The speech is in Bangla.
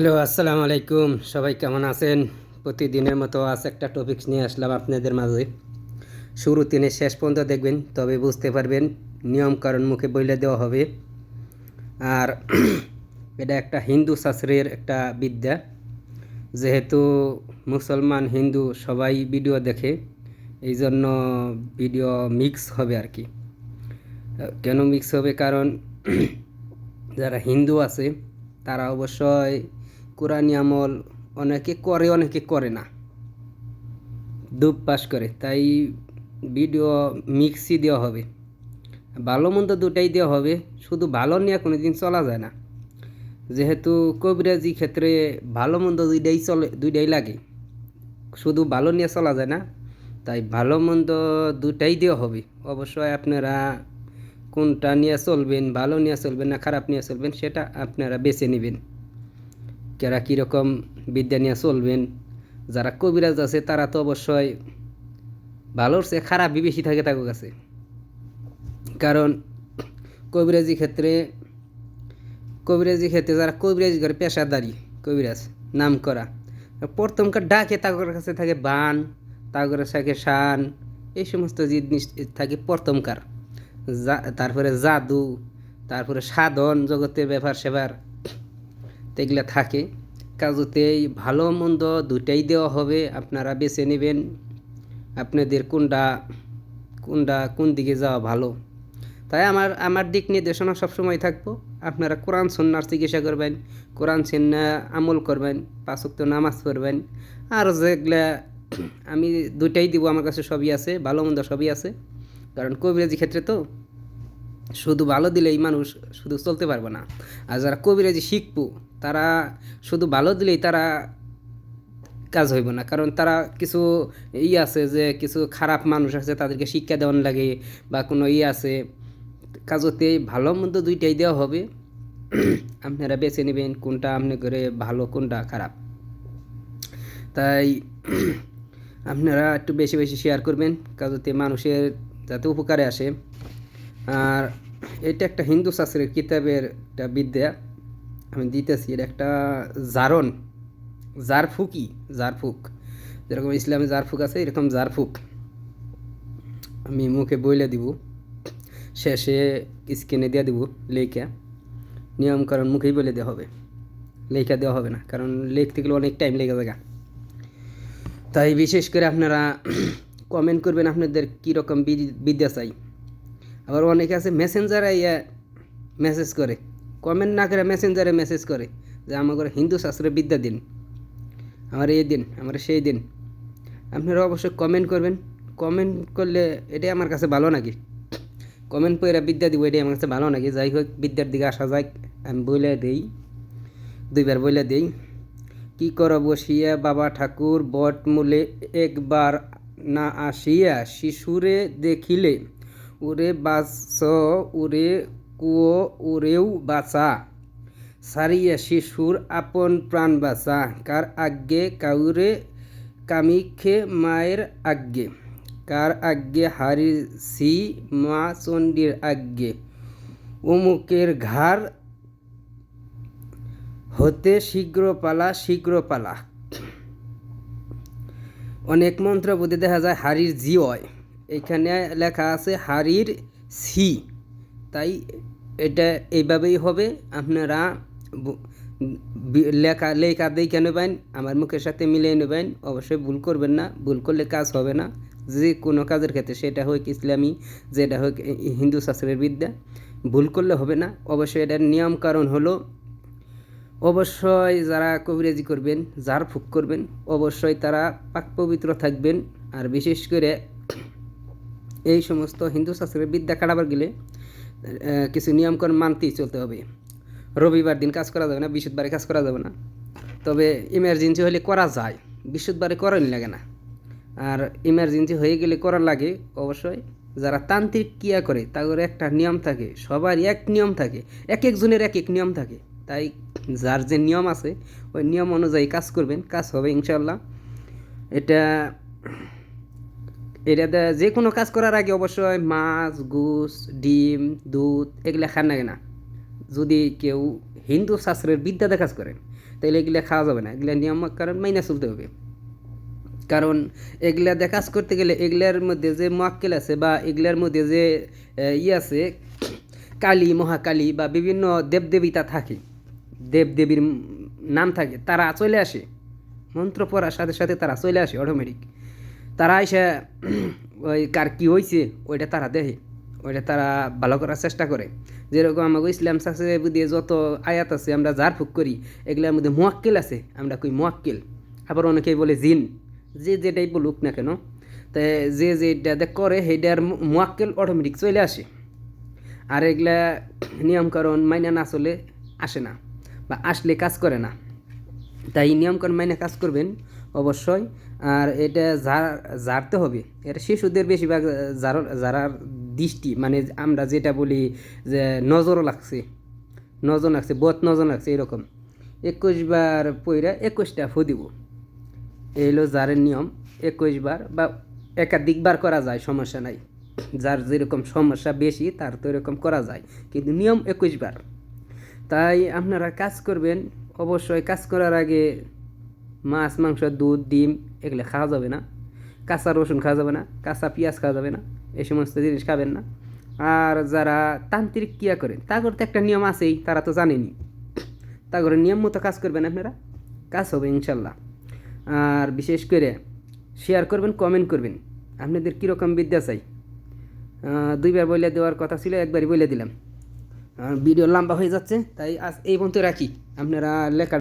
হ্যালো, আসসালামু আলাইকুম। সবাই কেমন আছেন? প্রতিদিনের মতো আজ একটা টপিকস নিয়ে আসলাম আপনাদের মাঝে। শুরু তিনি শেষ পর্যন্ত দেখবেন, তবে বুঝতে পারবেন, নিয়ম কারণ মুখে বইলে দেওয়া হবে। আর এটা একটা হিন্দু শাস্ত্রের একটা বিদ্যা। যেহেতু মুসলমান, হিন্দু সবাই ভিডিও দেখে এই জন্য ভিডিও মিক্স হবে আর কি। কেন মিক্স হবে? কারণ যারা হিন্দু আছে, তারা অবশ্যই কোরআনী আমল অনেকে করে অনেকে করে না। ডুব পাস করে, তাই ভিডিও মিক্সই দেওয়া হবে। ভালো মন্দ দুটাই দেওয়া হবে, শুধু ভালো নিয়ে কোনো দিন চলা যায় না। যেহেতু কবিরাজি ক্ষেত্রে ভালো মন্দ দুইটাই চলে, দুইটাই লাগে। শুধু ভালো নিয়ে চলা যায় না, তাই ভালো মন্দ দুটাই দেওয়া হবে। অবশ্যই আপনারা কোনটা নিয়ে চলবেন, ভালো নিয়ে চলবেন না খারাপ নিয়ে চলবেন, সেটা আপনারা বেছে নেবেন। যারা কীরকম বিদ্যা নিয়ে চলবেন? যারা কবিরাজ আছে, তারা তো অবশ্যই ভালোর চেয়ে খারাপই বেশি থাকে তাদের কাছে। কারণ কবিরাজি ক্ষেত্রে কবিরাজি ক্ষেত্রে যারা কবিরাজি করে, পেশাদারি কবিরাজ নাম করা প্রথমকার ডাকে তাদের কাছে থাকে বান তারপরে থাকে শান, এই সমস্ত জিনিস থাকে প্রথমকার। জা- তারপরে জাদু, তারপরে সাধন, জগতের ব্যাপার সেবার এগুলা থাকে। কাজতেই ভালো মন্দ দুটাই দেওয়া হবে, আপনারা বেছে নেবেন আপনাদের কোনটা কোনটা কোন দিকে যাওয়া ভালো। তাই আমার আমার দিক নির্দেশনা সবসময় থাকব, আপনারা কোরআন সন্ন্যার চিকিৎসা করবেন, কোরআন, সন্না আমল করবেন পাঁচক্ত নামাজ পড়বেন, আর যেগুলা আমি দুটাই দিব, আমার কাছে সবই আছে, ভালো মন্দ সবই আছে। কারণ কবিরাজি ক্ষেত্রে তো শুধু ভালো দিলেই মানুষ শুধু চলতে পারবে না। আর যারা কবিরাজি শিখব তারা শুধু ভালো দিলেই তারা কাজ হইব না। কারণ তারা কিছু ই আছে যে, কিছু খারাপ মানুষ আছে, তাদেরকে শিক্ষা দেওয়ান লাগে বা কোনো ই আছে। কাজতে ভালো মন্দ দুইটাই দেওয়া হবে। আপনারা বেছে নেবেন কোনটা আপনি করে ভালো, কোনটা খারাপ। তাই আপনারা একটু বেশি বেশি শেয়ার করবেন। কাজতে মানুষের যাতে উপকারে আসে। আর এটা একটা হিন্দু শাস্ত্রের কিতাবের একটা বিদ্যা, আমি দিতেছি। এটা একটা জারণ, জারফুকি, জারফুক। যেরকম ইসলামে জারফুক আছে, এরকম জারফুক। আমি মুখে বইলে দিব, শেষে স্ক্রিনে দিয়ে দিব লেখা নিয়ম কারণ মুখেই বলে দেওয়া হবে। লেখা দেওয়া হবে না, কারণ লিখতে গেলে অনেক টাইম লেগে যাবে তাই বিশেষ করে আপনারা কমেন্ট করবেন আপনাদের কীরকম বিদ্যা চাই। আবার অনেকে আছে মেসেঞ্জারে ইয়ে মেসেজ করে। কমেন্ট না করে মেসেঞ্জারে মেসেজ করে যে আমাকে হিন্দু শাস্ত্রে বিদ্যা দিন। আমার এই দিন, আমার সেই দিন। আপনারা অবশ্যই কমেন্ট করবেন। কমেন্ট করলে এটাই আমার কাছে ভালো নাকি? কমেন্ট করে বিদ্যা দিব, এটাই আমার কাছে ভালো নাকি? যাই হোক, বিদ্যার দিকে আসা যায় আমি বলে দিই। দুইবার বলে দিই। কি কর বসিয়া বাবা ঠাকুর বট মূলে একবার না আসিয়া শিশুরে দেখিলে উরে বাস উরে কুয়ো উরেও বাঁচা। সারিয়া শিশুর আপন প্রাণ বাঁচা, কার আজ্ঞে কাউরে কামিক্ষে মায়ের আজ্ঞে। কার আজ্ঞে হারির সি মা চণ্ডীর আজ্ঞে। অমুকের ঘাড় হতে শীঘ্র পালা শীঘ্র পালা। অনেক মন্ত্র বুদ্ধি দেখা যায়, হারির জি হয় এখানে লেখা আছে হারির সি। তাই এটা এইভাবেই হবে। আপনারা লেখা লেখা দেখে নেবেন, আমার মুখের সাথে মিলিয়ে নেবেন। অবশ্যই ভুল করবেন না, ভুল করলে কাজ হবে না। যে কোনো কাজের ক্ষেত্রে সেটা হোক ইসলামী, যেটা হোক হিন্দু শাস্ত্রের বিদ্যা, ভুল করলে হবে না। অবশ্যই এটার নিয়ম কারণ হলো, অবশ্যই যারা কবিরাজি করবেন, যার ফুক করবেন, অবশ্যই তারা পাক পবিত্র থাকবেন। আর বিশেষ করে এই সমস্ত হিন্দু শাস্ত্রের বিদ্যা কাটাবার গেলে কিছু নিয়মকানুন মানতেই চলতে হবে। রবিবার দিন কাজ করা যাবে না, বৃহস্পতিবারে কাজ করা যাবে না। তবে ইমার্জেন্সি হলে করা যায়, বৃহস্পতিবারে করাই লাগে না। আর ইমার্জেন্সি হয়ে গেলে করা লাগে অবশ্যই, যারা তান্ত্রিক ক্রিয়া করে, তাদের একটা নিয়ম থাকে, সবার এক নিয়ম থাকে, এক একজনের এক এক নিয়ম থাকে। তাই যার যে নিয়ম আছে, ওই নিয়ম অনুযায়ী কাজ করবেন, কাজ হবে ইনশাল্লাহ এটা এটাতে যে কোনো কাজ করার আগে অবশ্যই মাছ গুস ডিম, দুধ, এগুলো খান লাগে না। যদি কেউ হিন্দু শাস্ত্রের বিদ্যাতে কাজ করেন তাহলে এগুলা খাওয়া যাবে না। এগুলা নিয়ম কারণ মাইনা চলতে হবে। কারণ এগুলা দিয়ে কাজ করতে গেলে এগুলার মধ্যে যে মোয়াক্কেল আছে বা এগুলার মধ্যে যে ই আছে, কালী, মহাকালী বা বিভিন্ন দেবদেবিতা থাকে, দেবদেবীর নাম থাকে, তারা চলে আসে। মন্ত্র পড়ার সাথে সাথে তারা চলে আসে অটোমেটিক তারা এসে, ওই কার কী হয়েছে ওইটা তারা দেখে। ওইটা তারা ভালো করার চেষ্টা করে। যেরকম আমাকে ইসলাম শাস্ত্রে দিয়ে যত আয়াত আছে, আমরা যার ফুক করি, এগুলোর মধ্যে মোয়াক্কেল আছে, আমরা কই মোয়াক্কেল। আবার অনেকেই বলে জিন। যে যেটাই বলুক না কেন তাই যে যেটা করে, সেইটার মোয়াক্কেল অটোমেটিক চলে আসে। আর এগুলা নিয়মকানুন মাইনা না চলে আসে না, বা আসলে কাজ করে না। তাই নিয়মকানুন মাইনে কাজ করবেন অবশ্যই। আর এটা জারতে হবে। এটা শিশুদের বেশিরভাগ যার যারার দৃষ্টি মানে আমরা যেটা বলি যে নজরও লাগছে নজর লাগছে, বত নজর লাগছে, এরকম। একুশ বার পইরা একুশটা ফু দিব। এই হলো জারের নিয়ম। একুশ বার বা একাধিকবার করা যায়, সমস্যা নাই। যার যেরকম সমস্যা বেশি, তার তো এরকম করা যায়। কিন্তু নিয়ম একুশ বার তাই আপনারা কাজ করবেন। অবশ্যই কাজ করার আগে মাছ, মাংস, দুধ, ডিম এগুলো খাওয়া যাবে না। কাঁচা রসুন খাওয়া যাবে না, কাঁচা পেঁয়াজ খাওয়া যাবে না, এই সমস্ত জিনিস খাবেন না। আর যারা তান্ত্রিক ক্রিয়া করেন, তাগর তো একটা নিয়ম আছেই, তারা তো জানেনি তাগর নিয়ম মতো কাজ করবেন আপনারা? কাজ হবে ইনশাল্লাহ। আর বিশেষ করে শেয়ার করবেন কমেন্ট করবেন। আপনাদের কীরকম বিদ্যা চাই? দুইবার বলে দেওয়ার কথা ছিল, একবারই বলে দিলাম। ভিডিও লম্বা হয়ে যাচ্ছে, তাই আজ এই পর্যন্ত রাখি। আপনারা লেখা